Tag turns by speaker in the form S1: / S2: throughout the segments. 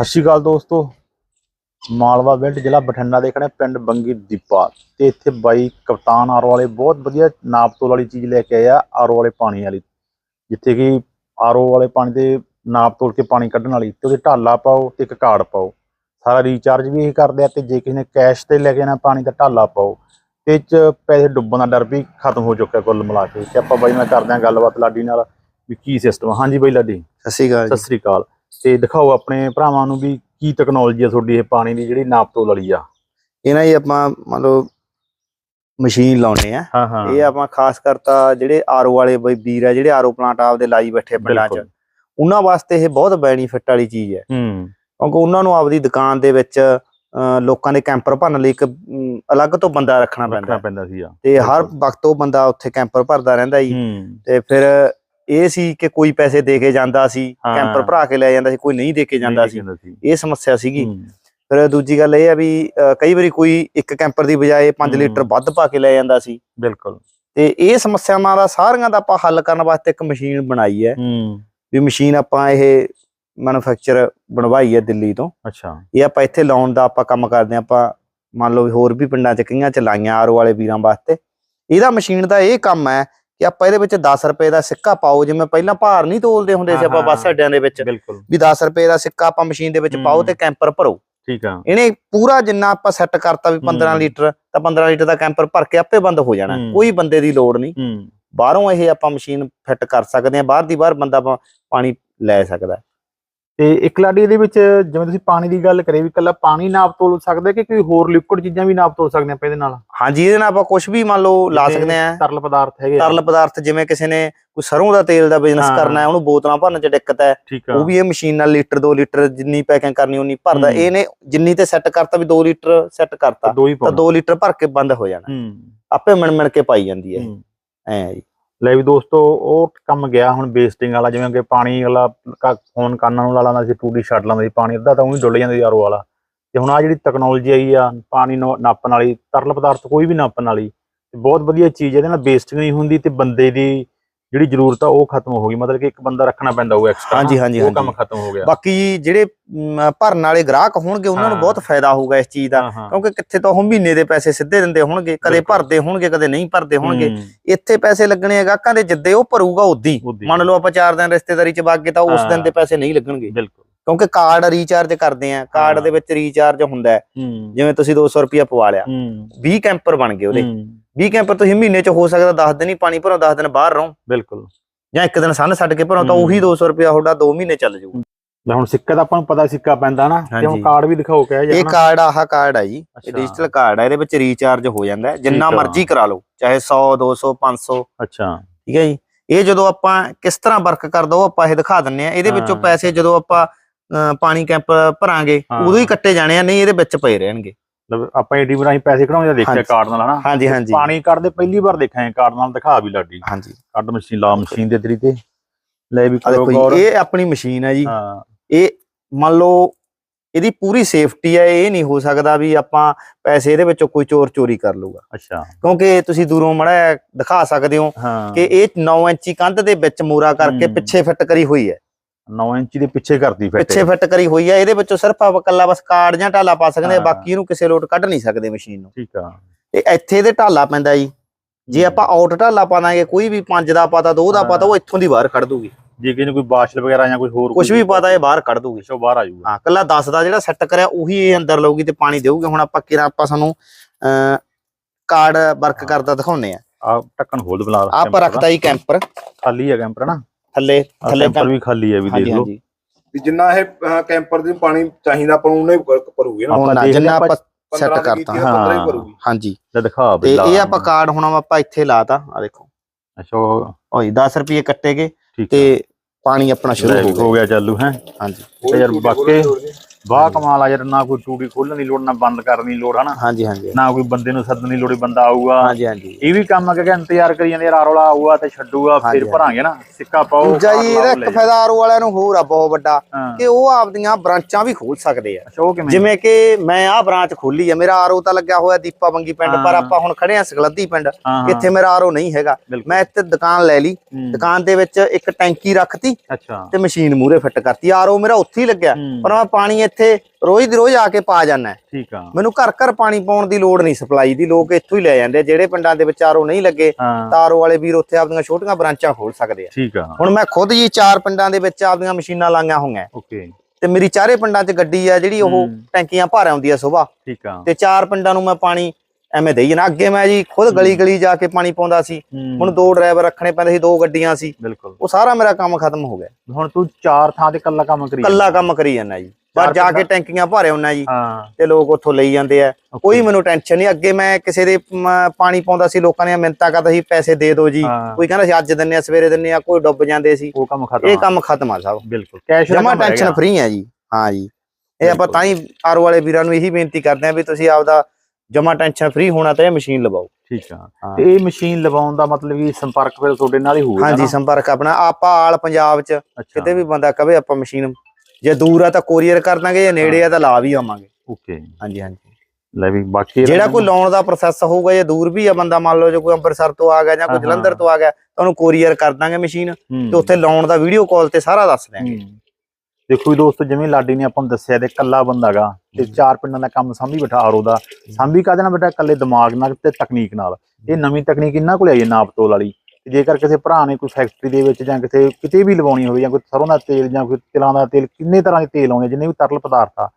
S1: ਸਤਿ ਸ਼੍ਰੀ ਅਕਾਲ ਦੋਸਤੋ। ਮਾਲਵਾ ਬਿਲਡ ਜ਼ਿਲ੍ਹਾ ਬਠਿੰਡਾ ਦੇ ਖੜੇ ਪਿੰਡ ਬੰਗੀ ਦੀਪਾ ਤੇ ਇੱਥੇ ਬਾਈ ਕਪਤਾਨ ਆਰੋ ਵਾਲੇ ਬਹੁਤ ਵਧੀਆ ਨਾਪ ਤੋਲ ਵਾਲੀ ਚੀਜ਼ ਲੈ ਕੇ ਆਏ ਆ ਆਰੋ ਵਾਲੇ ਪਾਣੀ ਵਾਲੀ। ਜਿੱਥੇ ਕਿ ਆਰੋ ਵਾਲੇ ਪਾਣੀ ਦੇ ਨਾਪ ਤੋਲ ਕੇ ਪਾਣੀ ਕੱਢਣ ਵਾਲੀ ਤੇ ਉਹਦੇ ਢਾਲਾ ਪਾਓ ਤੇ ਇੱਕ ਕਾਰਡ ਪਾਓ। ਸਾਰਾ ਰੀਚਾਰਜ ਵੀ ਇਹ ਕਰਦੇ ਆ ਤੇ ਜੇ ਕਿਸੇ ਨੇ ਕੈਸ਼ ਤੇ ਲੈ ਕੇ ਆਣਾ ਪਾਣੀ ਦਾ ਢਾਲਾ ਪਾਓ। ਤੇ ਚ ਪੈਸੇ ਡੁੱਬਣ ਦਾ ਡਰ ਵੀ ਖਤਮ ਹੋ ਚੁੱਕਿਆ ਕੁੱਲ ਮਿਲਾ ਕੇ। ਤੇ ਆਪਾਂ ਬਾਈ ਨਾਲ ਕਰਦੇ ਆ ਗੱਲਬਾਤ ਲਾਡੀ ਨਾਲ ਵੀ ਕੀ ਸਿਸਟਮ ਹਾਂਜੀ ਬਾਈ ਲਾਡੀ।
S2: ਸਤਿ ਸ਼੍ਰੀ ਅਕਾਲ
S1: ਸਤਿ ਸ੍ਰੀ ਅਕਾਲ। ਤੇ ਦਿਖਾਓ ਆਪਣੇ ਭਰਾਵਾਂ ਨੂੰ ਵੀ ਕੀ ਟੈਕਨੋਲੋਜੀ ਆ ਤੁਹਾਡੀ ਇਹ ਪਾਣੀ ਦੀ ਜਿਹੜੀ ਨਾਪ ਤੋਲ ਵਾਲੀ ਆ।
S2: ਇਹਨਾਂ ਹੀ ਆਪਾਂ ਮੰਨ ਲਓ ਮਸ਼ੀਨ ਲਾਉਨੇ ਆ।
S1: ਹਾਂ ਹਾਂ।
S2: ਇਹ ਆਪਾਂ ਖਾਸ ਕਰ ਤਾਂ ਜਿਹੜੇ ਆਰਓ ਵਾਲੇ ਬਈ ਵੀਰ ਆ ਜਿਹੜੇ ਆਰਓ ਪਲਾਂਟ ਆਪਦੇ ਲਾਈ ਬੈਠੇ ਪਿੰਡਾਂ 'ਚ। ਉਹਨਾਂ ਵਾਸਤੇ ਇਹ ਬਹੁਤ ਬੈਨੀਫਿਟ ਵਾਲੀ ਚੀਜ਼ ਹੈ।
S1: ਹੂੰ।
S2: ਕਿਉਂਕਿ ਉਹਨਾਂ ਨੂੰ ਆਪਦੀ ਦੁਕਾਨ ਦੇ ਵਿੱਚ ਲੋਕਾਂ ਦੇ ਕੈਂਪਰ ਭਰਨ ਲਈ ਇੱਕ ਅਲੱਗ ਤੋਂ ਬੰਦਾ ਰੱਖਣਾ ਪੈਂਦਾ।
S1: ਪੈਂਦਾ ਸੀ
S2: ਤੇ ਹਰ। ਵਕਤ ਉਹ ਬੰਦਾ ਉੱਥੇ ਕੈਂਪਰ ਭਰਦਾ ਰਹਿੰਦਾ ਜੀ।
S1: ਹੂੰ।
S2: ਤੇ ਫਿਰ ਇਹ ਸੀ ਕਿ ਕੋਈ ਪੈਸੇ ਦੇ ਕੇ ਜਾਂਦਾ ਸੀ। ਕੈਂਪਰ ਭਰਾ ਕੇ ਲੈ ਜਾਂਦਾ ਸੀ ਕੋਈ ਨਹੀਂ ਦੇ ਕੇ ਜਾਂਦਾ ਸੀ। ਇਹ ਸਮੱਸਿਆ ਸੀਗੀ। ਫਿਰ ਦੂਜੀ ਗੱਲ ਇਹ ਆ ਵੀ ਕਈ ਵਾਰੀ ਕੋਈ ਇੱਕ ਕੈਂਪਰ ਦੀ ਬਜਾਏ 5
S1: ਹੂੰ।
S2: ਲੀਟਰ ਵੱਧ ਪਾ ਕੇ ਲੈ ਜਾਂਦਾ ਸੀ।
S1: ਬਿਲਕੁਲ।
S2: ਤੇ ਇਹ ਸਮੱਸਿਆਵਾਂ ਦਾ ਸਾਰੀਆਂ ਦਾ ਆਪਾਂ ਹੱਲ ਕਰਨ ਵਾਸਤੇ ਇੱਕ ਮਸ਼ੀਨ ਬਣਾਈ ਹੈ। ਵੀ ਮਸ਼ੀਨ ਆਪਾਂ ਇਹ ਮੈਨੂਫੈਕਚਰ ਬਣਵਾਈ ਹੈ ਦਿੱਲੀ ਤੋਂ।
S1: ਅੱਛਾ।
S2: ਇਹ ਆਪਾਂ ਇੱਥੇ ਲਾਉਣ ਦਾ ਆਪਾਂ ਕੰਮ ਕਰਦੇ ਆਪਾਂ ਮੰਨ ਲਓ ਵੀ ਹੋਰ ਵੀ ਪਿੰਡਾਂ 'ਚ ਕਈਆਂ 'ਚ ਲਾਈਆਂ ਆਰਓ ਵਾਲੇ ਵੀਰਾਂ ਵਾਸਤੇ। ਇਹਦਾ ਮਸ਼ੀਨ ਦਾ ਇਹ ਕੰਮ ਹੈ ਕਿ ਆਪਾਂ ਇਹਦੇ ਵਿੱਚ 10 ਰੁਪਏ ਦਾ ਸਿੱਕਾ ਪਾਓ ਜਿਵੇਂ ਪਹਿਲਾਂ ਭਾਰ ਨਹੀਂ ਤੋਲਦੇ ਹੁੰਦੇ ਸੀ ਆਪਾਂ ਬੱਸ। ਅੱਡਿਆਂ ਦੇ ਵਿੱਚ ਵੀ 10 ਰੁਪਏ ਦਾ ਸਿੱਕਾ ਆਪਾਂ ਮਸ਼ੀਨ ਦੇ ਵਿੱਚ ਪਾਓ। ਤੇ ਕੈਂਪਰ ਭਰੋ
S1: ਠੀਕ ਆ
S2: ਇਹਨੇ ਪੂਰਾ ਜਿੰਨਾ ਆਪਾਂ ਸੈੱਟ ਕਰਤਾ ਵੀ 15
S1: ਹੂੰ।
S2: ਲੀਟਰ ਤਾਂ 15 ਲੀਟਰ ਦਾ ਕੈਂਪਰ ਭਰ ਕੇ ਆਪੇ ਬੰਦ ਹੋ ਜਾਣਾ। ਕੋਈ ਬੰਦੇ ਦੀ ਲੋੜ ਨਹੀਂ ਬਾਹਰੋਂ ਇਹ ਆਪਾਂ ਮਸ਼ੀਨ ਫਿੱਟ ਕਰ ਸਕਦੇ ਹਾਂ ਬਾਹਰ ਦੀ ਬਾਹਰ ਬੰਦਾ ਪਾਣੀ ਲੈ ਸਕਦਾ।
S1: ਤੇ ਇੱਕ ਲਾਡੀ ਇਹਦੇ ਵਿੱਚ ਜਿਵੇਂ ਤੁਸੀਂ ਪਾਣੀ ਦੀ ਗੱਲ ਕਰੀ ਵੀ ਇਕੱਲਾ ਪਾਣੀ ਨਾਪ ਤੋਲ ਸਕਦਾ ਕਿ ਕੋਈ ਹੋਰ ਲਿਕੁਇਡ ਚੀਜ਼ਾਂ ਵੀ ਨਾਪ ਤੋਲ ਸਕਦੇ ਆਪਾਂ ਇਹਦੇ ਨਾਲ?
S2: ਹਾਂਜੀ ਇਹਦੇ ਨਾਲ ਆਪਾਂ ਕੁਝ ਵੀ ਮੰਨ ਲਓ ਲਾ ਸਕਦੇ ਹਾਂ।
S1: ਤਰਲ ਪਦਾਰਥ ਹੈਗੇ ਆ।
S2: ਤਰਲ ਪਦਾਰਥ ਜਿਵੇਂ ਕਿਸੇ ਨੇ ਕੋਈ ਸਰੋਂ ਦਾ ਤੇਲ ਦਾ ਬਿਜ਼ਨਸ। ਕਰਨਾ ਹੈ ਉਹਨੂੰ ਬੋਤਲਾਂ ਭਰਨ 'ਚ ਦਿੱਕਤ ਹੈ।
S1: ਆ।
S2: ਉਹ ਵੀ ਇਹ ਮਸ਼ੀਨ ਨਾਲ ਲੀਟਰ 2 ਲੀਟਰ ਜਿੰਨੀ ਪੈਕਿੰਗ ਕਰਨੀ ਉਨੀ ਭਰਦਾ। ਇਹਨੇ ਜਿੰਨੀ ਤੇ ਸੈੱਟ ਕਰਤਾ ਵੀ 2 ਲੀਟਰ ਸੈੱਟ ਕਰਤਾ ਤਾਂ
S1: ਪਾਉਣਾ।
S2: 2 ਲੀਟਰ ਭਰ ਕੇ ਬੰਦ ਹੋ ਜਾਣਾ। ਆਪੇ ਮਿਣ ਮਿਣ ਕੇ ਪਾਈ ਜਾਂਦੀ ਹੂੰ। ਐ ਜੀ।
S1: ਲੈ ਵੀ ਦੋਸਤੋ, ਉਹ ਕੰਮ ਗਿਆ ਹੁਣ ਵੇਸਟਿੰਗ ਵਾਲਾ, ਜਿਵੇਂ ਕਿ ਪਾਣੀ ਵਾਲਾ ਫੋਨ ਕੰਨਾਂ ਨੂੰ ਲਾ ਲਾਂਦਾ ਸੀ, ਟੂਟੀ ਛੱਡ ਲਾਂਦਾ ਸੀ ਪਾਣੀ, ਅੱਧਾ ਤਾਂ ਉਹੀ ਡੁੱਲ ਜਾਂਦਾ ਸੀ ਆਰੋ ਵਾਲਾ। ਤੇ ਹੁਣ ਆ ਜਿਹੜੀ ਟੈਕਨੋਲੋਜੀ ਆਈ ਆ, ਪਾਣੀ ਨੂੰ ਨਾਪਣ ਵਾਲੀ, ਤਰਲ ਪਦਾਰਥ ਕੋਈ ਵੀ ਨਾਪਣ ਵਾਲੀ ਬਹੁਤ ਵਧੀਆ ਚੀਜ਼ ਇਹਦੇ ਨਾਲ ਵੇਸਟਿੰਗ ਨਹੀਂ ਹੁੰਦੀ ਤੇ ਬੰਦੇ ਦੀ ਜਿਹੜੀ ਜ਼ਰੂਰਤ ਆ ਉਹ ਖਤਮ ਹੋ ਗਈ ਮਤਲਬ ਕਿ ਇੱਕ ਬੰਦਾ ਰੱਖਣਾ ਪੈਂਦਾ ਉਹ ਐਕਸਟਰਾ
S2: ਹਾਂਜੀ, ਹਾਂਜੀ,
S1: ਉਹ ਕੰਮ। ਖਤਮ ਹੋ ਗਿਆ
S2: ਬਾਕੀ ਜਿਹੜੇ ਭਰਨ ਵਾਲੇ ਗ੍ਰਾਹਕ ਹੋਣਗੇ ਉਹਨਾਂ ਨੂੰ। ਬਹੁਤ ਫਾਇਦਾ ਹੋਊਗਾ ਇਸ ਚੀਜ਼ ਦਾ ਕਿਉਂਕਿ ਕਿੱਥੇ ਤਾਂ ਉਹ ਮਹੀਨੇ ਦੇ ਪੈਸੇ ਸਿੱਧੇ ਦਿੰਦੇ ਹੋਣਗੇ ਕਦੇ। ਭਰਦੇ ਹੋਣਗੇ ਕਦੇ ਨਹੀਂ ਭਰਦੇ ਹੋਣਗੇ ਇੱਥੇ ਪੈਸੇ ਲੱਗਣੇ ਆ ਗਾਹਕਾਂ ਦੇ ਜਿੱਦੇ ਉਹ ਭਰੂਗਾ ਉਦੀ। ਮੰਨ ਲਓ ਆਪਾਂ 4 ਦਿਨ ਰਿਸ਼ਤੇਦਾਰੀ ਚ ਵਗ ਗਏ ਤਾਂ ਉਸ। ਦਿਨ ਦੇ ਪੈਸੇ ਨਹੀਂ ਲੱਗਣਗੇ
S1: ਬਿਲਕੁਲ
S2: ਕਿਉਂਕਿ ਕਾਰਡ ਰੀਚਾਰਜ ਕਰਦੇ ਆ ਕਾਰਡ। ਦੇ ਵਿੱਚ ਰੀਚਾਰਜ ਹੁੰਦਾ ਹੈ। ਜਿਵੇਂ ਤੁਸੀਂ 200 ਰੁਪਿਆ ਪਵਾ ਲਿਆ।
S1: ਹੂੰ।
S2: 20 ਕੈਂਪਰ ਬਣ ਗਏ ਉਹਦੇ।
S1: ਹੂੰ,
S2: 20 ਕੈਂਪਰ ਤੁਸੀਂ ਮਹੀਨੇ ਚ ਹੋ ਸਕਦਾ 10 ਦਿਨ ਹੀ ਪਾਣੀ ਭਰੋ 10 ਦਿਨ ਬਾਹਰ ਰਹੋ।
S1: ਬਿਲਕੁਲ।
S2: ਜਾਂ ਇੱਕ ਦਿਨ ਸੰਨ ਛੱਡ ਕੇ ਭਰੋ ਤਾਂ। ਉਹੀ 200 ਰੁਪਿਆ ਤੁਹਾਡਾ 2 ਮਹੀਨੇ ਚੱਲ ਜਾਊਗਾ
S1: ਲੈ ਹੁਣ ਸਿੱਕਾ ਤਾਂ ਆਪਾਂ ਨੂੰ ਪਤਾ ਸਿੱਕਾ ਪੈਂਦਾ ਨਾ ਤੇ ਹੁਣ। ਕਾਰਡ ਵੀ ਦਿਖਾਓ ਕਿਹਾ
S2: ਇਹ
S1: ਜਾਣਾ
S2: ਕਾਰਡ ਆਹ ਕਾਰਡ ਆ ਜੀ। ਇਹ। ਡਿਜੀਟਲ ਕਾਰਡ ਆ ਇਹਦੇ ਵਿੱਚ ਰੀਚਾਰਜ ਹੋ ਜਾਂਦਾ ਜਿੰਨਾ। ਮਰਜ਼ੀ ਕਰਾ ਲਓ ਚਾਹੇ 100 200 500
S1: ਅੱਛਾ।
S2: ਠੀਕ ਹੈ ਜੀ। ਇਹ ਜਦੋਂ ਆਪਾਂ ਕਿਸ ਤਰ੍ਹਾਂ ਵਰਕ ਕਰਦਾ ਉਹ ਆਪਾਂ ਇਹ ਦਿਖਾ ਦਿੰਨੇ ਆ ਇਹਦੇ ਵਿੱਚੋਂ। ਪੈਸੇ ਜਦੋਂ ਆਪਾਂ ਪਾਣੀ ਕੈਂਪ ਭਰਾਂਗੇ। ਉਦੋਂ ਹੀ ਕੱਟੇ ਜਾਣੇ ਆ ਨਹੀਂ ਇਹਦੇ ਵਿੱਚ ਪਏ ਰਹਿਣਗੇ।
S1: ਮਤਲਬ ਆਪਾਂ ਏਟੀਐਮ ਰਾਹੀਂ ਪੈਸੇ ਕਢਾਉਂਦੇ ਦੇਖਿਆ
S2: ਹਾਂਜੀ।
S1: ਕਾਰਡ ਨਾਲ ਹਨਾ?
S2: ਹਾਂਜੀ ਹਾਂਜੀ।
S1: ਪਾਣੀ ਕੱਢਦੇ ਪਹਿਲੀ ਵਾਰ ਦੇਖਿਆ ਕਾਰਡ ਨਾਲ ਦਿਖਾ ਵੀ ਲਾਡੀ।
S2: ਹਾਂਜੀ।
S1: ਕੱਢ ਮਸ਼ੀਨ ਲਾ ਮਸ਼ੀਨ ਦੇ ਤਰੀਕੇ ਲੈ ਵੀ
S2: ਆ
S1: ਕਰੋ
S2: ਇਹ ਆਪਣੀ ਮਸ਼ੀਨ ਹੈ ਜੀ। ਇਹ ਮੰਨ ਲਓ ਇਹਦੀ ਪੂਰੀ ਸੇਫਟੀ ਹੈ ਇਹ ਨਹੀਂ ਹੋ ਸਕਦਾ ਵੀ ਆਪਾਂ ਪੈਸੇ ਇਹਦੇ ਵਿੱਚੋਂ ਕੋਈ ਚੋਰ ਚੋਰੀ ਕਰ ਲੂਗਾ
S1: ਅੱਛਾ।
S2: ਕਿਉਂਕਿ ਤੁਸੀਂ ਦੂਰੋਂ ਮੜਾ ਦਿਖਾ ਸਕਦੇ ਹੋ ਕਿ ਇਹ 9 ਇੰਚੀ ਕੰਧ ਦੇ ਵਿੱਚ ਮੋਰਾ ਕਰਕੇ। ਪਿੱਛੇ ਫਿੱਟ ਕਰੀ ਹੋਈ ਹੈ।
S1: 9 ਇੰਚ ਦੇ ਪਿੱਛੇ ਕਰਦੀ ਫਿੱਟ
S2: ਪਿੱਛੇ ਫਿੱਟ ਕਰੀ ਹੋਈ ਹੈ ਇਹਦੇ ਵਿੱਚੋਂ ਸਿਰਫ ਆਪਾਂ ਕੱਲਾ ਬਸ ਕਾਰਡ ਜਾਂ ਢਾਲਾ ਪਾ ਸਕਦੇ ਹਾਂ
S1: ਹਾਂ।
S2: ਬਾਕੀ ਇਹਨੂੰ ਕਿਸੇ ਲੋਟ ਕੱਢ ਨਹੀਂ ਸਕਦੇ ਮਸ਼ੀਨ ਨੂੰ।
S1: ਠੀਕ ਆ।
S2: ਤੇ ਇੱਥੇ ਇਹਦੇ ਢਾਲਾ ਪੈਂਦਾ ਜੀ। ਜੇ ਆਪਾਂ ਆਊਟ ਢਾਲਾ ਪਾਵਾਂਗੇ ਕੋਈ ਵੀ 5 ਦਾ ਪਤਾ 2 ਦਾ ਪਤਾ ਉਹ ਇੱਥੋਂ ਦੀ ਬਾਹਰ ਕੱਢ ਦੂਗੀ।
S1: ਜੇ ਕਿਸੇ ਨੂੰ ਕੋਈ ਬਾਸ਼ਲ ਵਗੈਰਾ ਜਾਂ ਕੋਈ ਹੋਰ
S2: ਕੁਝ ਵੀ ਪਤਾ ਇਹ ਬਾਹਰ ਕੱਢ ਦੂਗੀ।
S1: ਪਿੱਛੋਂ ਬਾਹਰ ਆ ਜਾਊਗਾ।
S2: ਹਾਂ ਕੱਲਾ 10 ਦਾ ਜਿਹੜਾ ਸੈੱਟ ਕਰਿਆ ਉਹੀ ਇਹ ਅੰਦਰ ਲਊਗੀ ਤੇ ਪਾਣੀ ਦੇਊਗੀ। ਹੁਣ ਆਪਾਂ ਕਿਰਾ ਆਪਾਂ ਸਾਨੂੰ ਕਾਰਡ ਵਰਕ ਕਰਦਾ ਦਿਖਾਉਨੇ ਆ।
S1: ਆ ਢੱਕਣ ਖੋਲ ਬਲਾ
S2: ਆਪਾਂ ਰੱਖਤਾ ਜੀ ਕੈਂਪਰ
S1: ਖਾਲੀ ਹੈ ਕੈਂਪਰ ਨਾ।
S2: ਥੱਲੇ
S1: ਥੱਲੇ ਕੈਂਪਰ ਵੀ ਖਾਲੀ ਹੈ ਵੀ ਦੇਖ ਲਓ।
S3: ਵੀ ਜਿੰਨਾ ਇਹ ਅਹ, ਕੈਂਪਰ ਦੀ ਪਾਣੀ ਚਾਹੀਦਾ ਆਪਾਂ ਨੂੰ ਉਹਨੇ ਭਰੂਗੇ ਨਾ।
S1: ਆਪਾਂ ਦੇਖ
S2: ਜਿੰਨਾ
S1: ਲਿਆ
S2: ਆਪਾਂ ਸੈੱਟ
S3: 15 ਦੀ
S2: ਕਰਤਾ
S3: ਕੀਤੀ ਆ, 15 ਹੀ।
S1: ਹਾਂ।
S3: ਭਰੂਗੀ
S2: ਹਾਂਜੀ।
S1: ਲੈ ਦਿਖਾ
S2: ਤੇ ਇਹ ਆਪਾਂ ਕਾਰਡ ਹੁਣ ਆਪਾਂ ਇੱਥੇ ਲਾਤਾ ਆ ਦੇਖੋ।
S1: ਅੱਛਾ ਉਹ
S2: ਓਏ 10 ਰੁਪਏ ਕੱਟੇ ਗਏ
S1: ਠੀਕ
S2: ਤੇ ਪਾਣੀ ਆਪਣਾ ਸ਼ੁਰੂ ਹੋ ਗਿਆ।
S1: ਗਿਆ ਚਾਲੂ ਹੈ?
S2: ਹਾਂਜੀ।
S3: ਕੋਈ
S1: ਯਾਰ ਬਾਕੀ- ਵਾਹ ਕਮਾਲ ਆ ਯਾਰ ਨਾ ਕੋਈ ਟੂਟੀ ਖੋਲਣ ਦੀ ਲੋੜ ਨਾ ਬੰਦ ਕਰਨ ਦੀ ਲੋੜ ਹਨਾ?
S2: ਹਾਂਜੀ ਹਾਂਜੀ।
S1: ਨਾ ਕੋਈ ਬੰਦੇ ਨੂੰ ਸੱਦਣ ਦੀ ਲੋੜ ਬੰਦਾ ਆਊਗਾ।
S2: ਹਾਂਜੀ ਹਾਂਜੀ।
S1: ਇਹ ਵੀ ਕੰਮ ਆ ਕਿ ਇੰਤਜ਼ਾਰ ਕਰੀ ਜਾਂਦੇ ਯਾਰ ਆਰੋਲਾ ਆਊਗਾ ਤੇ ਛੱਡੂਗਾ ਫਿਰ ਭਰਾਂਗੇ ਨਾ ਸਿੱਕਾ ਪਾਓ
S2: ਦੂਜਾ ਜੀ ਇਹਦਾ ਇੱਕ ਫਾਇਦਾ ਆਰੂ ਵਾਲਿਆਂ ਨੂੰ ਹੋਰ ਆ ਬਹੁਤ ਵੱਡਾ ਕਿ ਉਹ ਆਪਦੀਆਂ ਬ੍ਰਾਂਚਾਂ ਵੀ ਖੋਲ ਸਕਦੇ ਆ। ਜਿਵੇਂ ਕਿ ਮੈਂ ਆਹ ਬ੍ਰਾਂਚ ਖੋਲੀ ਆ ਮੇਰਾ ਆਰਓ ਤਾਂ ਲੱਗਿਆ ਹੋਇਆ ਦੀਪਾ ਬੰਗੀ ਪਿੰਡ ਪਰ। ਆਪਾਂ ਹੁਣ ਖੜੇ ਆ ਸਗਲੱਦੀ ਪਿੰਡ ਇੱਥੇ ਮੇਰਾ ਆਰਓ ਨਹੀਂ ਹੈਗਾ। ਮੈਂ ਇੱਥੇ ਦੁਕਾਨ ਲੈ ਲਈ ਦੁਕਾਨ ਦੇ ਵਿੱਚ ਇੱਕ ਟੈਂਕੀ ਰੱਖਤੀ ਤੇ ਮਸ਼ੀਨ ਮੂਰੇ ਫਿੱਟ ਕਰਤੀ। ਆਰਓ ਮੇਰਾ ਉੱਥੇ ਹੀ ਲੱਗਿਆ। ਪਰ ਮੈਂ ਪਾਣੀ ਇੱਥੇ ਰੋਜ਼ ਦੀ ਰੋਜ਼ ਆ ਕੇ ਪਾ ਜਾਣਾ
S1: ਠੀਕ ਆ।
S2: ਮੈਨੂੰ ਘਰ ਘਰ ਪਾਣੀ ਪਾਉਣ ਦੀ ਲੋੜ ਨਹੀਂ ਸਪਲਾਈ ਦੀ। ਲੋਕ ਇੱਥੋਂ ਹੀ ਲੈ ਜਾਂਦੇ। ਜਿਹੜੇ ਪਿੰਡਾਂ ਦੇ ਵਿੱਚ ਆਰੋ ਨਹੀਂ ਲੱਗੇ ਤਾਰੋ ਵਾਲੇ ਵੀਰ ਉੱਥੇ ਆਪਦੀਆਂ ਛੋਟੀਆਂ ਬ੍ਰਾਂਚਾਂ ਖੋਲ ਸਕਦੇ ਆ।
S1: ਠੀਕ ਆ।
S2: ਹੁਣ ਮੈਂ ਖੁਦ ਜੀ ਚਾਰ ਪਿੰਡਾਂ ਦੇ ਵਿੱਚ ਆਪਦੀਆਂ ਮਸ਼ੀਨਾਂ ਲਾਈਆਂ ਹੋਈਆਂ।
S1: ਓਕੇ।
S2: ਤੇ ਮੇਰੀ ਚਾਰੇ ਪਿੰਡਾਂ 'ਚ ਗੱਡੀ ਆ ਜਿਹੜੀ ਉਹ। ਟੈਂਕੀਆਂ ਭਰ ਆਉਂਦੀ ਆ ਸਵੇਰ।
S1: ਠੀਕ ਆ।
S2: ਤੇ ਚਾਰ ਪਿੰਡਾਂ ਨੂੰ ਮੈਂ ਪਾਣੀ ਐਵੇਂ ਦੇਈ ਜਾਣਾ। ਅੱਗੇ ਮੈਂ ਜੀ ਖੁਦ ਗਲੀ ਗਲੀ ਜਾ ਕੇ ਪਾਣੀ ਪਾਉਂਦਾ ਸੀ। ਹੁਣ ਦੋ ਡਰਾਈਵਰ ਰੱਖਣੇ ਪੈਂਦੇ ਸੀ ਦੋ ਗੱਡੀਆਂ ਸੀ।
S1: ਬਿਲਕੁਲ।
S2: ਉਹ ਸਾਰਾ ਮੇਰਾ ਕੰਮ ਖਤਮ ਹੋ ਗਿਆ।
S1: ਹੁਣ ਤੂੰ ਚਾਰ ਥਾਂ ਤੇ ਕੱਲਾ ਕੰਮ ਕਰੀ
S2: ਕੱਲਾ
S1: ਜਾਂਦਾ।
S2: ਕੰਮ ਕਰੀ ਜਾਂਦਾ ਜੀ। ਬਸ ਜਾ ਕੇ ਟੈਂਕੀਆਂ ਭਰੇ ਹੁੰਨਾ ਜੀ ਤੇ ਲੋਕ ਉੱਥੋਂ ਲਈ ਜਾਂਦੇ ਆ। ਕੋਈ ਮੈਨੂੰ ਟੈਨਸ਼ਨ ਨਹੀਂ ਅੱਗੇ ਮੈਂ ਕਿਸੇ ਦੇ ਪਾਣੀ ਪਾਉਂਦਾ ਸੀ ਲੋਕਾਂ ਦੀਆਂ ਮਿੰਤਾਂ ਕਰਦਾ ਸੀ ਪੈਸੇ ਦੇ ਦਿਓ ਜੀ। ਕੋਈ ਕਹਿੰਦਾ ਸੀ ਅੱਜ ਦਿੰਨੇ ਆ ਸਵੇਰੇ ਦਿੰਨੇ ਆ ਕੋਈ ਡੁੱਬ ਜਾਂਦੇ ਸੀ।
S1: ਉਹ ਕੰਮ ਖਤਮ
S2: ਇਹ। ਕੰਮ ਖਤਮ ਆ ਸਭ।
S1: ਬਿਲਕੁਲ। ਕੈਸ਼
S2: ਜਮਾ ਟੈਨਸ਼ਨ ਫ੍ਰੀ ਆ ਜੀ। ਹਾਂ ਜੀ। ਇਹ ਆਪਾਂ। ਤਾਂ ਹੀ ਆਰੋ ਵਾਲੇ ਵੀਰਾਂ ਨੂੰ ਇਹੀ ਬੇਨਤੀ ਕਰਦੇ ਆ ਵੀ ਤੁਸੀਂ ਆਪਦਾ ਜਮਾ ਟੈਨਸ਼ਨ ਫ੍ਰੀ ਹੋਣਾ ਤਾਂ ਇਹ ਮਸ਼ੀਨ ਲਵਾਓ।
S1: ਠੀਕ ਆ। ਤੇ ਇਹ ਮਸ਼ੀਨ ਲਵਾਉਣ ਦਾ ਮਤਲਬ ਵੀ ਸੰਪਰਕ ਫਿਰ ਤੁਹਾਡੇ ਨਾਲ ਹੀ ਹੋਊਗਾ
S2: ਹਾਂਜੀ
S1: ਨਾ?
S2: ਸੰਪਰਕ ਆਪਣਾ ਆਪਾਂ ਆਲ ਪੰਜਾਬ ਚ ਕਿਤੇ ਵੀ ਬੰਦਾ ਕਵੇ ਆਪਾਂ ਮਸ਼ੀਨ ਜੇ ਦੂਰ ਆ ਤਾਂ ਕੋਰੀਅਰ ਕਰ ਦਾਂਗੇ ਜੇ ਨੇੜੇ ਆ ਤਾਂ ਲਾ ਵੀ ਆਵਾਂਗੇ।
S1: ਓਕੇ
S2: ਹਾਂਜੀ ਹਾਂਜੀ।
S1: ਲੈ ਵੀ ਬਾਕੀ
S2: ਜਿਹੜਾ ਕੋਈ ਲਾਉਣ ਦਾ ਪ੍ਰੋਸੈਸ ਹੋਊਗਾ ਜੇ ਦੂਰ ਵੀ ਆ ਬੰਦਾ ਮੰਨ ਲਓ ਜੇ ਕੋਈ ਅੰਮ੍ਰਿਤਸਰ ਤੋਂ ਆ ਗਿਆ ਜਾਂ ਕੋਈ ਜਲੰਧਰ। ਤੋਂ ਆ ਗਿਆ ਤਾਂ ਉਹਨੂੰ ਕੋਰੀਅਰ ਕਰ ਦਾਂਗੇ ਮਸ਼ੀਨ ਤੇ ਉੱਥੇ ਲਾਉਣ ਦਾ ਵੀਡੀਓ ਕਾਲ ਤੇ ਸਾਰਾ ਦੱਸ ਦਿਆਂਗੇ।
S1: ਹੂੰ। ਦੇਖੋ ਦੋਸਤੋ ਜਿਵੇਂ ਲਾਡੀ ਨੇ ਆਪਾਂ ਨੂੰ ਦੱਸਿਆ ਤੇ ਕੱਲਾ ਬੰਦਾਗਾ ਤੇ। ਚਾਰ ਪਿੰਡਾਂ ਦਾ ਕੰਮ ਸਾਂਭੀ ਬਿਠਾ ਆਰੋ ਦਾ ਸਾਂਭੀ ਕਾਹਦੇ ਨਾਲ ਬਿਠਾ? ਇਕੱਲੇ ਦਿਮਾਗ ਨਾਲ ਤੇ ਤਕਨੀਕ ਨਾਲ। ਇਹ ਨਵੀਂ ਤਕਨੀਕ ਇਹਨਾਂ ਕੋਲ ਆਈ ਹੈ ਨਾਪ ਤੋਲ ਵਾਲੀ। ਜੇਕਰ ਕਿਸੇ ਭਰਾ ਨੇ ਕੋਈ ਫੈਕਟਰੀ ਦੇ ਵਿੱਚ ਜਾਂ ਕਿਤੇ ਕਿਤੇ ਵੀ ਲਵਾਉਣੀ ਹੋਵੇ ਜਾਂ ਕੋਈ ਸਰੋਂ ਦਾ ਤੇਲ ਜਾਂ ਕੋਈ ਤਿਲਾਂ ਦਾ ਤੇਲ ਕਿੰਨੇ ਤਰ੍ਹਾਂ ਦੇ ਤੇਲ ਆਉਂਦੇ ਜਿੰਨੇ ਵੀ ਤਰਲ ਪਦਾਰਥ ਆ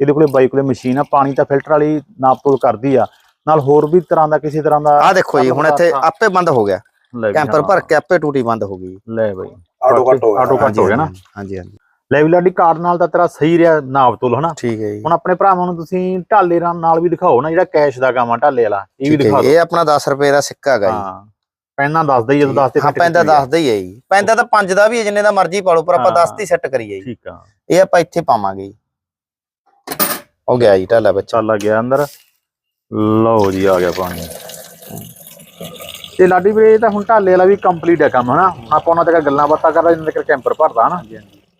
S1: ਇਹਦੇ ਕੋਲੇ ਬਾਈ ਕੋਲੇ ਮਸ਼ੀਨ ਆ ਪਾਣੀ ਤਾਂ ਫਿਲਟਰ ਵਾਲੀ ਨਾਪ ਤੋਲ ਕਰਦੀ ਆ। ਨਾਲ ਹੋਰ ਵੀ ਤਰ੍ਹਾਂ ਦਾ ਕਿਸੇ ਤਰ੍ਹਾਂ ਦਾ
S2: ਆਹ ਦੇਖੋ ਜੀ ਹੁਣ ਇੱਥੇ ਆਪੇ ਬੰਦ ਹੋ ਗਿਆ। ਕੈਂਪਰ ਭਰ ਕੇ ਆਪੇ ਟੂਟੀ ਬੰਦ ਹੋ ਗਈ।
S1: ਲੈ ਬਾਈ।
S3: ਆਟੋ ਕੱਟ ਹੋ ਗਿਆ।
S1: ਆਟੋ ਕੱਟ ਹੋ ਗਿਆ ਨਾ।
S2: ਹਾਂਜੀ ਹਾਂਜੀ
S1: ਲੈ ਵੀ ਲਾਡੀ ਕਾਰਡ ਨਾਲ ਤਾਂ ਤੇਰਾ ਸਹੀ ਰਿਹਾ ਨਾਪ ਤੋਲ ਹਨਾ?
S2: ਠੀਕ ਹੈ ਜੀ।
S1: ਹੁਣ ਆਪਣੇ ਭਰਾਵਾਂ ਨੂੰ ਤੁਸੀਂ ਢਾਲੇ ਰਾਂ- ਨਾਲ ਵੀ ਦਿਖਾਓ ਨਾ ਜਿਹੜਾ ਕੈਸ਼ ਦਾ ਕੰਮ ਆ ਢਾਲੇ ਵਾਲਾ। ਇਹ ਵੀ
S2: ਠੀਕ ਹੈ
S1: ਦਿਖਾ
S2: ਜੀ,
S1: ਦਿਓ।
S2: ਇਹ ਆਪਣਾ 10 ਰੁਪਏ ਦਾ ਸਿੱਕਾ ਹੈਗਾ ਜੀ।
S1: ਪੈਨਾ ਦੱਸਦਾ ਹੀ ਜਦੋਂ ਦੱਸਦੇ
S2: ਹਾਂ ਪੈਂਦਾ ਦੱਸਦਾ ਹੀ ਹੈ ਜੀ। ਪੈਂਦਾ ਤਾਂ 5 ਦਾ ਵੀ ਹੈ ਜਿੰਨੇ ਦਾ ਮਰਜ਼ੀ ਪਾ ਲਓ ਪਰ ਆਪਾਂ
S1: ਹਾਂ।
S2: 10 ਦੀ ਸੈੱਟ ਕਰੀਏ ਜੀ।
S1: ਠੀਕ ਆ।
S2: ਇਹ ਆਪਾਂ ਇੱਥੇ ਪਾਵਾਂਗੇ ਜੀ। ਹੋ ਗਿਆ ਜੀ ਢਾਲਾ ਬੱਚਾ।
S1: ਚੱਲ ਗਿਆ ਅੰਦਰ। ਲਓ ਜੀ ਆ ਗਿਆ ਪਾਣੀ। ਤੇ ਲਾਡੀ ਵੀਰੇ ਇਹ ਤਾਂ ਹੁਣ ਢਾਲੇ ਵਾਲਾ ਵੀ ਕੰਪਲੀਟ ਹੈ ਕੰਮ ਹਨਾ? ਆਪਾਂ ਉਹਨਾਂ ਤੱਕ ਗੱਲਾਂ ਬਾਤਾਂ ਕਰਦਾ ਜਿੰਨੇ ਤੱਕ ਕੈਂਪਰ ਭਰਦਾ ਹਨਾ?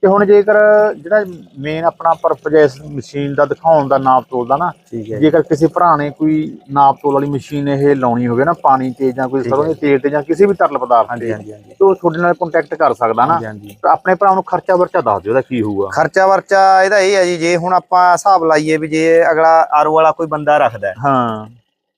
S1: ਤੇ ਹੁਣ ਜੇਕਰ ਜਿਹੜਾ ਮੇਨ ਆਪਣਾ ਪਰਪਸ ਇਸ ਮਸ਼ੀਨ ਦਾ ਦਿਖਾਉਣ ਦਾ ਨਾਪ ਤੋਲ ਦਾ ਨਾ
S2: ਠੀਕ ਹੈ ਜੀ।
S1: ਜੇਕਰ ਕਿਸੇ ਭਰਾ ਨੇ ਕੋਈ ਨਾਪ ਤੋਲ ਵਾਲੀ ਮਸ਼ੀਨ ਇਹ ਲਾਉਣੀ ਹੋਵੇ ਨਾ ਪਾਣੀ ਤੇ ਜਾਂ ਕੋਈ ਸਰੋਂ ਦੇ ਤੇਲ ਤੇ ਜਾਂ ਕਿਸੇ ਵੀ ਤਰਲ ਪਦਾਰਥ ਤੇ ਉਹ ਤੁਹਾਡੇ ਨਾਲ ਕੰਟੈਕਟ ਕਰ ਸਕਦਾ ਨਾ। ਆਪਣੇ ਭਰਾ ਨੂੰ ਖਰਚਾ ਵਰਚਾ ਦੱਸ ਦਿਓ ਉਹਦਾ ਕੀ ਹੋਊਗਾ।
S2: ਖਰਚਾ ਵਰਚਾ ਇਹਦਾ ਇਹ ਹੈ ਜੀ ਜੇ ਹੁਣ ਆਪਾਂ ਹਿਸਾਬ ਲਾਈਏ ਵੀ ਜੇ ਅਗਲਾ ਆਰੂ ਵਾਲਾ ਕੋਈ ਬੰਦਾ ਰੱਖਦਾ ਹਾਂ।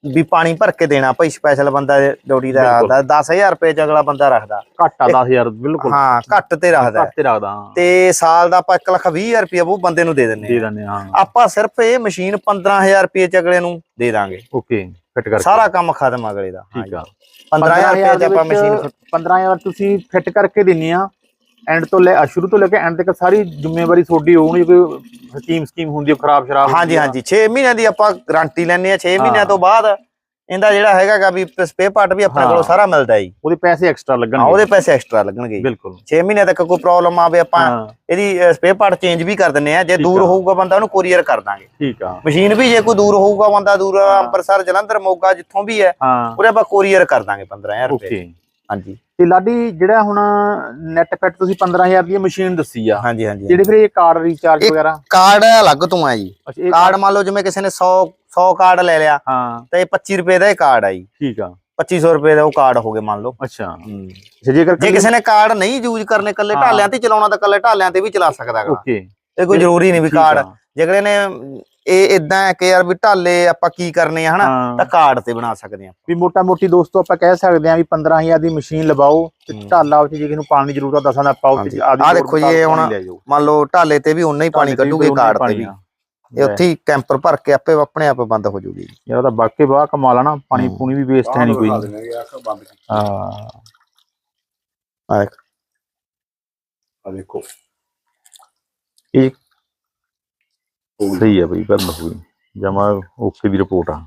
S2: ਵੀ ਪਾਣੀ ਭਰ ਕੇ ਦੇਣਾ ਭਾਈ ਸਪੈਸ਼ਲ ਬੰਦਾ ਡਿਊਟੀ ਦਾ। ਆਦਾ 10000 ਰੁਪਏ ਚ ਅਗਲਾ ਬੰਦਾ ਰੱਖਦਾ।
S1: ਘੱਟ ਆ 10000 ਬਿਲਕੁਲ।
S2: ਹਾਂ ਘੱਟ ਤੇ ਰੱਖਦਾ।
S1: ਘੱਟ ਤੇ ਰੱਖਦਾ
S2: ਤੇ ਸਾਲ ਦਾ ਆਪਾਂ 1 ਲੱਖ 20 ਹਜ਼ਾਰ ਰੁਪਏ ਉਹ ਬੰਦੇ ਨੂੰ ਦੇ ਦਿੰਨੇ
S1: ਦੇ ਦਿੰਦੇ ਹਾਂ
S2: ਆਪਾਂ ਸਿਰਫ ਇਹ ਮਸ਼ੀਨ 15000 ਰੁਪਏ ਚ ਅਗਲੇ ਨੂੰ ਦੇ ਦਾਂਗੇ।
S1: ਓਕੇ ਫਿੱਟ ਕਰਕੇ।
S2: ਸਾਰਾ ਕੰਮ ਖਤਮ ਅਗਲੇ ਦਾ।
S1: ਠੀਕ ਆ।
S2: 15000 ਰੁਪਏ ਚ ਆਪਾਂ ਮਸ਼ੀਨ
S1: 15000 ਤੁਸੀਂ ਫਿੱਟ ਕਰਕੇ ਦਿੰਨੀ ਆ ਐਂਡ ਤੋਂ ਲੈ ਸ਼ੁਰੂ ਤੋਂ ਲੈ ਕੇ ਐਂਡ ਤੱਕ ਸਾਰੀ ਜ਼ਿੰਮੇਵਾਰੀ ਤੁਹਾਡੀ ਹੋਣੀ ਕੋਈ ਸਕੀਮ ਸਕੀਮ ਹੁੰਦੀ ਹੈ ਖਰਾਬ ਸ਼ਰਾਬ
S2: ਹਾਂਜੀ ਹਾਂਜੀ। 6 ਮਹੀਨਿਆਂ ਦੀ ਆਪਾਂ ਗਾਰੰਟੀ ਲੈਣੇ ਆ 6
S1: ਹਾਂ।
S2: ਮਹੀਨਿਆਂ ਤੋਂ ਬਾਅਦ ਇਹਦਾ ਜਿਹੜਾ ਹੈਗਾਗਾ ਵੀ ਸਪੇਅਰ ਪਾਰਟ ਵੀ ਆਪਣੇ। ਕੋਲੋਂ ਸਾਰਾ ਮਿਲਦਾ ਜੀ।
S1: ਉਹਦੇ ਪੈਸੇ ਐਕਸਟਰਾ ਲੱਗਣਗੇ।
S2: ਉਹਦੇ ਪੈਸੇ ਐਕਸਟਰਾ ਲੱਗਣਗੇ।
S1: ਬਿਲਕੁਲ।
S2: 6 ਮਹੀਨਿਆਂ ਤੱਕ ਕੋਈ ਪ੍ਰੋਬਲਮ ਆਵੇ ਆਪਾਂ ਇਹਦੀ ਸਪੇਅਰ ਪਾਰਟ ਚੇਂਜ ਵੀ ਕਰ ਦਿੰਨੇ ਆ ਜੇ ਦੂਰ। ਹੋਊਗਾ ਬੰਦਾ ਉਹਨੂੰ ਕੋਰੀਅਰ ਕਰ ਦਾਂਗੇ।
S1: ਠੀਕ ਆ।
S2: ਮਸ਼ੀਨ ਵੀ ਜੇ ਕੋਈ ਦੂਰ ਹੋਊਗਾ ਬੰਦਾ ਦੂਰ। ਅੰਮ੍ਰਿਤਸਰ ਜਲੰਧਰ ਮੋਗਾ ਜਿੱਥੋਂ ਵੀ ਹੈ ਉਹਦੇ ਆਪਾਂ ਕੋਰੀਅਰ ਕਰ ਦਾਂਗੇ 15000 ਰੁਪਏ। ਹਾਂਜੀ।
S1: ਤੇ ਲਾਡੀ ਜਿਹੜਾ ਹੁਣ ਨੈਟ ਪੈਟ ਤੁਸੀਂ 15000 ਦੀ ਮਸ਼ੀਨ ਦੱਸੀ ਆ
S2: ਹਾਂਜੀ ਹਾਂਜੀ
S1: ਜਿਹੜੇ ਫਿਰ ਇਹ ਕਾਰਡ ਰੀਚਾਰਜ ਵਗੈਰਾ?
S2: ਕਾਰਡ ਅਲੱਗ ਤੋਂ ਆ ਜੀ। ਕਾਰਡ ਮੰਨ ਲਓ ਜਿਵੇਂ ਕਿਸੇ ਨੇ 100 100 ਕਾਰਡ ਲੈ ਲਿਆ
S1: ਹਾਂ।
S2: ਤਾਂ ਇਹ 25 ਰੁਪਏ ਦਾ ਇਹ ਕਾਰਡ ਆ ਜੀ।
S1: ਠੀਕ ਆ।
S2: 2500 ਰੁਪਏ ਦਾ ਉਹ ਕਾਰਡ ਹੋ ਗਏ ਮੰਨ ਲਓ।
S1: ਅੱਛਾ। ਜੇਕਰ
S2: ਜੇ ਕਿਸੇ ਨੇ ਕਾਰਡ ਨਹੀਂ ਯੂਜ਼ ਕਰਨੇ ਕੱਲੇ। ਢਾਲਿਆਂ ਤੇ ਚਲਾਉਣਾ ਤਾਂ ਕੱਲੇ ਢਾਲਿਆਂ ਤੇ ਵੀ ਚਲਾ ਸਕਦਾ ਹੈਗਾ
S1: ਓਕੇ
S2: ਇਹ ਕੋਈ ਜ਼ਰੂਰੀ ਨਹੀਂ ਵੀ ਕਾਰਡ
S1: ਆ।
S2: ਜੇ ਅਗਲੇ ਨੇ ਇਹ ਇਦਾਂ ਹੈ ਕਿ ਯਾਰ ਵੀ ਢਾਲੇ ਆਪਾਂ ਕੀ ਕਰਨੇ ਆ ਹਨਾ? ਤਾਂ ਕਾਰਡ ਤੇ ਬਣਾ ਸਕਦੇ ਆ
S1: ਵੀ ਮੋਟਾ ਮੋਟੀ ਦੋਸਤੋ ਆਪਾਂ ਕਹਿ ਸਕਦੇ ਹਾਂ ਵੀ 15000 ਦੀ ਮਸ਼ੀਨ ਲਵਾਓ ਤੇ। ਢਾਲਾ ਵਿੱਚ ਜੇ ਕਿਸੇ ਨੂੰ ਪਾਣੀ ਦੀ ਜ਼ਰੂਰਤ ਆ ਦਸਾਂ ਦਾ ਪਾਓ। ਤੇ
S2: ਆਹ ਦੇਖੋ ਜੀ, ਇਹ ਹੁਣ ਮੰਨ ਲਓ ਢਾਲੇ ਤੇ ਵੀ ਉਨਾ ਹੀ ਪਾਣੀ ਕੱਢੂਗੇ ਕਾਰਡ ਤੇ ਵੀ। ਇਹ ਉੱਥੇ ਹੀ ਕੈਂਪਰ ਭਰ ਕੇ ਆਪੇ ਆਪਣੇ ਆਪ ਬੰਦ ਹੋ ਜੂਗੀ।
S1: ਯਾਰ ਤਾਂ ਬਾਕੀ ਬਾਹ ਕਮਾਲ ਆ ਨਾ ਪਾਣੀ। ਪੂਣੀ ਵੀ ਵੇਸਟ ਹੈ ਨਹੀਂ ਕੋਈ।
S3: ਆ
S1: ਹਾਂ।
S2: ਆ ਦੇਖ।
S3: ਆ ਦੇਖੋ।
S1: ਇਹ। ਸਹੀ ਹੈ ਬਈ ਗੱਲ ਹੋਈ ਜਮਾ ਓਕੇ ਦੀ ਰਿਪੋਰਟ ਆ।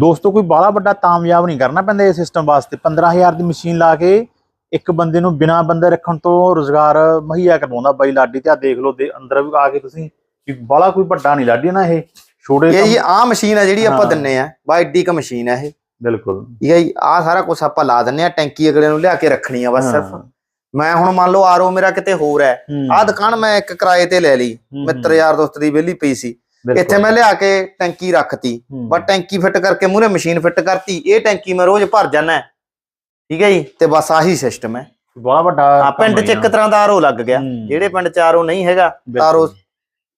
S1: ਦੋਸਤੋ ਕੋਈ ਬਾਲਾ ਵੱਡਾ ਕਾਮਯਾਬ ਨਹੀਂ ਕਰਨਾ ਪੈਂਦਾ ਇਹ ਸਿਸਟਮ ਵਾਸਤੇ। 15000 ਦੀ ਮਸ਼ੀਨ ਲਾ ਕੇ ਇੱਕ ਬੰਦੇ ਨੂੰ ਬਿਨਾ ਬੰਦੇ ਰੱਖਣ ਤੋਂ ਰੋਜ਼ਗਾਰ ਮੁਹੱਈਆ ਕਰਵਾਉਂਦਾ ਬਾਈ ਲਾਡੀ ਤੇ। ਆ ਦੇਖ ਲਓ ਦੇ ਅੰਦਰ ਵੀ ਆ ਕੇ ਤੁਸੀਂ ਵੀ ਬਾਲਾ ਕੋਈ ਵੱਡਾ ਨਹੀਂ ਲਾਡੀ ਨਾ ਇਹ। ਛੋਟੇ
S2: ਇਹ ਆ ਮਸ਼ੀਨ ਆ ਜਿਹੜੀ ਆਪਾਂ। ਦਿੰਨੇ ਆ। ਬਾ ਐਡੀ ਕ ਮਸ਼ੀਨ ਆ ਇਹ।
S1: ਬਿਲਕੁਲ।
S2: ਠੀਕ ਹੈ ਜੀ ਆ ਸਾਰਾ ਕੁਝ ਆਪਾਂ ਲਾ ਦਿੰਨੇ ਆ। ਟੈਂਕੀ ਅਗਲੇ ਨੂੰ ਲਿਆ ਕੇ ਰੱਖਣੀ ਆ ਬਸ ਸਿਰਫ। ਮੈਂ ਹੁਣ ਮੰਨ ਲਓ ਆਰਓ ਮੇਰਾ ਕਿਤੇ ਹੋਰ ਹੈ।
S1: ਹੂੰ,
S2: ਆ ਦੁਕਾਨ ਮੈਂ ਇੱਕ ਕਿਰਾਏ ਤੇ ਲੈ ਲਈ। ਮਿੱਤਰ ਯਾਰ ਦੋਸਤ ਦੀ ਵਿਹਲੀ ਪਈ ਸੀ। ਇੱਥੇ ਮੈਂ ਲਿਆ ਕੇ ਟੈਂਕੀ ਰੱਖਤੀ। ਬਸ ਟੈਂਕੀ ਫਿੱਟ ਕਰਕੇ ਮੂਰੇ ਮਸ਼ੀਨ ਫਿੱਟ ਕਰਤੀ। ਇਹ ਟੈਂਕੀ ਮੈਂ ਰੋਜ਼ ਭਰ ਜਾਣਾ ਠੀਕ ਹੈ ਜੀ? ਤੇ ਬਸ ਆਹੀ ਸਿਸਟਮ ਹੈ।
S1: ਬਾਲਾ ਵੱਡਾ
S2: ਆ ਪਿੰਡ ਚ ਇੱਕ ਤਰ੍ਹਾਂ ਦਾ ਆਰਓ ਲੱਗ ਗਿਆ। ਜਿਹੜੇ ਪਿੰਡ ਚ ਆਰਓ ਨਹੀਂ ਹੈਗਾ। ਆਰਓ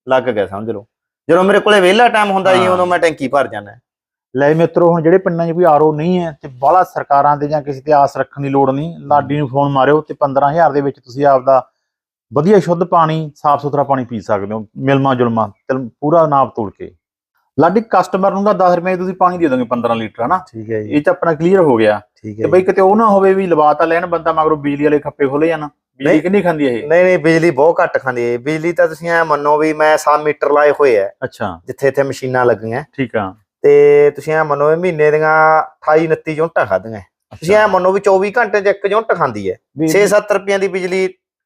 S2: ਲੱਗ ਗਿਆ ਸਮਝ ਲਓ। ਜਦੋਂ ਮੇਰੇ ਕੋਲੇ ਵਿਹਲਾ ਟਾਈਮ ਹੁੰਦਾ ਜੀ। ਉਦੋਂ ਮੈਂ ਟੈਂਕੀ ਭਰ ਜਾਂਦਾ।
S1: ਲੈ ਮਿੱਤਰੋ ਹੁਣ ਜਿਹੜੇ ਪਿੰਡਾਂ 'ਚ ਕੋਈ ਆਰਓ ਨਹੀਂ ਹੈ ਤੇ ਬਾਹਲਾ ਸਰਕਾਰਾਂ ਤੇ ਜਾਂ ਕਿਸੇ ਤੇ ਆਸ ਰੱਖਣ ਦੀ ਲੋੜ ਨਹੀਂ ਲਾਡੀ ਨੂੰ ਫੋਨ ਮਾਰਿਓ ਤੇ 15000 ਦੇ ਵਿੱਚ ਤੁਸੀਂ ਆਪਦਾ ਵਧੀਆ ਸ਼ੁੱਧ ਪਾਣੀ ਸਾਫ਼ ਸੁਥਰਾ ਪਾਣੀ ਪੀ ਸਕਦੇ ਹੋ ਮਿਲਮਾ ਜੁਲਮਾ ਤੇ ਪੂਰਾ ਨਾਪ ਤੋਲ ਕੇ। ਲਾਡੀ ਕਸਟਮਰ ਨੂੰ ਤਾਂ 10 ਰੁਪਏ ਤੁਸੀਂ ਪਾਣੀ ਦੇ ਦੋਗੇ 15 ਲੀਟਰ ਹਨਾ?
S2: ਠੀਕ ਹੈ
S1: ਇਹ ਚ ਆਪਣਾ ਕਲੀਅਰ ਹੋ ਗਿਆ।
S2: ਠੀਕ
S1: ਤੇ ਬਈ ਕਿਤੇ ਉਹ ਨਾ ਹੋਵੇ ਵੀ ਲਵਾ ਤਾਂ ਲੈਣ ਬੰਦਾ ਮਗਰੋਂ ਬਿਜਲੀ ਵਾਲੇ ਖੱਪੇ ਖੋਲੇ ਜਾਣ। ਬਿਜਲੀ। ਕਿੰਨੀ ਖਾਂਦੀ ਹੈ ਇਹ?
S2: ਨਹੀਂ ਨਹੀਂ ਬਿਜਲੀ ਬਹੁਤ ਘੱਟ ਖਾਂਦੀ ਹੈ। ਬਿਜਲੀ ਤਾਂ ਤੁਸੀਂ ਐ ਮੰਨੋ ਵੀ ਮੈਂ 100 ਮੀਟਰ ਲਾਏ ਹੋਏ ਐ
S1: ਅੱਛਾ।
S2: ਜਿੱਥੇ ਇੱਥੇ ਮਸ਼ੀਨਾਂ ਲੱਗੀਆਂ।
S1: ਠੀਕ ਆ।
S2: ਤੇ ਤੁਸੀਂ ਐ ਮੰਨੋ ਵੀ ਮਹੀਨੇ ਦੀਆਂ 28 29 ਯੂਨਿਟਾਂ ਖਾਦੀਆਂ ਤੁਸੀਂ ਐ ਮੰਨੋ ਵੀ 24 ਘੰਟੇ 'ਚ ਇੱਕ ਯੂਨਿਟ ਖਾਂਦੀ ਹੈ 6-7 ਰੁਪਈਆਂ ਦੀ ਬਿਜਲੀ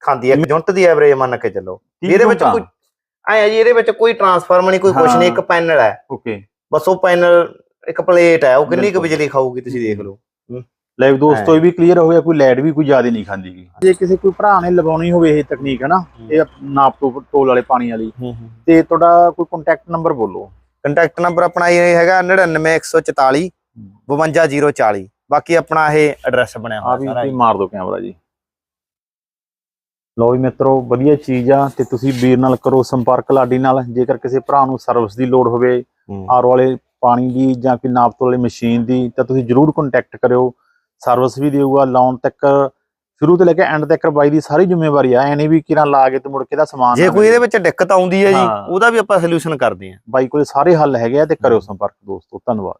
S2: ਖਾਂਦੀ ਹੈ ਇੱਕ ਯੂਨਿਟ ਦੀ ਐਵਰੇਜ ਮੰਨ ਕੇ ਚੱਲੋ। ਇਹਦੇ ਵਿੱਚ ਕੋਈ ਐ ਜੀ ਇਹਦੇ ਵਿੱਚ ਕੋਈ ਟਰਾਂਸਫਾਰਮਰ ਨਹੀਂ ਕੋਈ ਕੁਛ ਨਹੀਂ ਇੱਕ ਪੈਨਲ ਹੈ
S1: ਓਕੇ।
S2: ਬਸ ਉਹ ਪੈਨਲ ਇੱਕ ਪਲੇਟ ਹੈ ਉਹ ਕਿੰਨੀ ਕੁ। ਬਿਜਲੀ ਖਾਊਗੀ ਤੁਸੀਂ ਦੇਖ ਲਓ।
S1: ਲੈ ਦੋਸਤੋ ਇਹ ਵੀ ਕਲੀਅਰ ਹੋ ਗਿਆ ਕੋਈ ਲਾਈਟ ਵੀ ਕੋਈ ਜ਼ਿਆਦਾ ਨਹੀਂ ਖਾਂਦੀਗੀ ਜੇ ਕਿਸੇ ਕੋਈ ਭਰਾ ਨੇ ਲਵਾਉਣੀ ਹੋਵੇ ਇਹ ਤਕਨੀਕ ਹੈ ਨਾ? ਇਹ ਨਾਪ ਤੋਂ ਟੋਲ ਵਾਲੇ ਪਾਣੀ ਵਾਲੀ। ਤੇ ਤੁਹਾਡਾ ਕੋਈ ਕੰਟੈਕਟ ਨੰਬਰ ਬੋਲੋ।
S2: ਕੰਟੈਕਟ ਨੰਬਰ ਆਪਣਾ ਇਹ ਹੈਗਾ 99144 52040 ਬਾਕੀ ਆਪਣਾ ਇਹ ਐਡਰੈਸ ਬਣਿਆ
S1: ਆ
S2: ਹੋਇਆ
S1: ਵੀ
S2: ਸਾਰਾ
S1: ਤੁਸੀਂ ਮਾਰ ਦਿਓ ਕੈਮਰਾ ਜੀ। ਲਓ ਵੀ ਮਿੱਤਰੋ ਵਧੀਆ ਚੀਜ਼ ਆ ਤੇ ਤੁਸੀਂ ਵੀਰ ਨਾਲ ਕਰੋ ਸੰਪਰਕ ਲਾਡੀ ਨਾਲ ਜੇਕਰ ਕਿਸੇ ਭਰਾ ਨੂੰ ਸਰਵਿਸ ਦੀ ਲੋੜ ਹੋਵੇ। ਆਰ ਵਾਲੇ ਪਾਣੀ ਦੀ ਜਾਂ ਕੋਈ ਨਾਪ ਤੋਲ ਵਾਲੀ ਮਸ਼ੀਨ ਦੀ ਤਾਂ ਤੁਸੀਂ ਜਰੂਰ ਕੰਟੈਕਟ ਕਰਿਓ। ਸਰਵਿਸ ਵੀ ਦੇਊਗਾ ਲਾਉਣ ਤੱਕ ਸ਼ੁਰੂ ਤੋਂ ਲੈ ਕੇ ਐਂਡ ਤੱਕ ਬਾਈ ਦੀ ਸਾਰੀ ਜ਼ਿੰਮੇਵਾਰੀ ਆ ਐ ਨਹੀਂ ਵੀ ਕਿਰਾਂ ਲਾ ਕੇ ਤੇ ਮੁੜ ਕੇ ਦਾ ਸਮਾਨ
S2: ਜੇ ਕੋਈ। ਇਹਦੇ ਵਿੱਚ ਦਿੱਕਤ ਆਉਂਦੀ ਹੈ ਜੀ। ਉਹਦਾ ਵੀ ਆਪਾਂ ਸੋਲੂਸ਼ਨ ਕਰਦੇ ਹਾਂ
S1: ਬਾਈ ਕੋਲੇ ਸਾਰੇ ਹੱਲ ਹੈਗੇ ਆ ਤੇ ਕਰਿਓ ਸੰਪਰਕ ਦੋਸਤੋ ਧੰਨਵਾਦ